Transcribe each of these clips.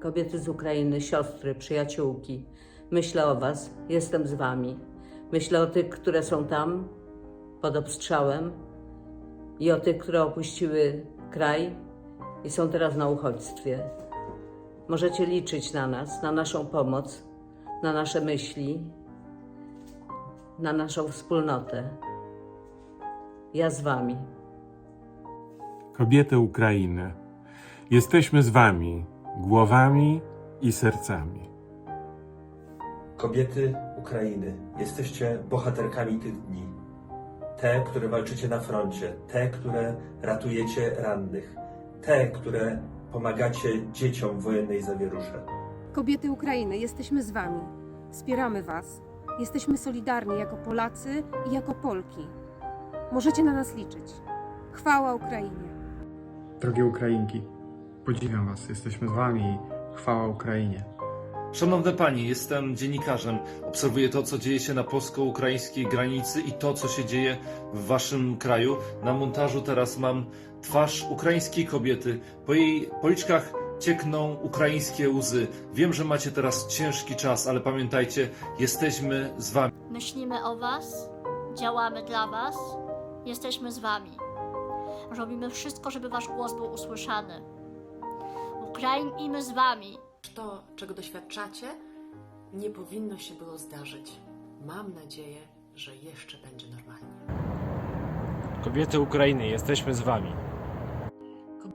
kobiety z Ukrainy, siostry, przyjaciółki. Myślę o Was, jestem z Wami. Myślę o tych, które są tam pod obstrzałem i o tych, które opuściły kraj i są teraz na uchodźstwie. Możecie liczyć na nas, na naszą pomoc, na nasze myśli, na naszą wspólnotę. Ja z Wami. Kobiety Ukrainy, jesteśmy z Wami, głowami i sercami. Kobiety Ukrainy, jesteście bohaterkami tych dni. Te, które walczycie na froncie, te, które ratujecie rannych, te, które pomagacie dzieciom w wojennej zawierusze. Kobiety Ukrainy, jesteśmy z Wami. Wspieramy Was. Jesteśmy solidarni jako Polacy i jako Polki. Możecie na nas liczyć. Chwała Ukrainie. Drogie Ukrainki, podziwiam Was, jesteśmy z Wami i chwała Ukrainie. Szanowne Panie, jestem dziennikarzem. Obserwuję to, co dzieje się na polsko-ukraińskiej granicy i to, co się dzieje w Waszym kraju. Na montażu teraz mam twarz ukraińskiej kobiety. Po jej policzkach ciekną ukraińskie łzy. Wiem, że macie teraz ciężki czas, ale pamiętajcie, jesteśmy z Wami. Myślimy o Was, działamy dla Was, jesteśmy z Wami. Robimy wszystko, żeby Wasz głos był usłyszany. Ukrainimy z Wami. To, czego doświadczacie, nie powinno się było zdarzyć. Mam nadzieję, że jeszcze będzie normalnie. Kobiety Ukrainy, jesteśmy z Wami.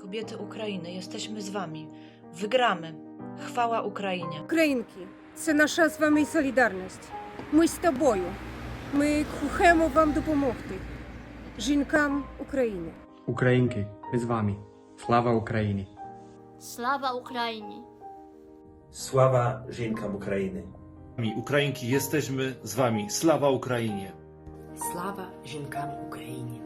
Kobiety Ukrainy, jesteśmy з вами. Wygramy. Chwała Україні. Українки, це наша з вами солідарність. Ми з тобою. Ми хочемо вам допомогти. Жінкам України. Ukrainki, my z Wami. Sława Ukrainie. Sława Ukrainie! Sława żieńkom Ukrainy! My, Ukrainki, jesteśmy z wami. Sława Ukrainie! Sława żieńkom Ukrainie!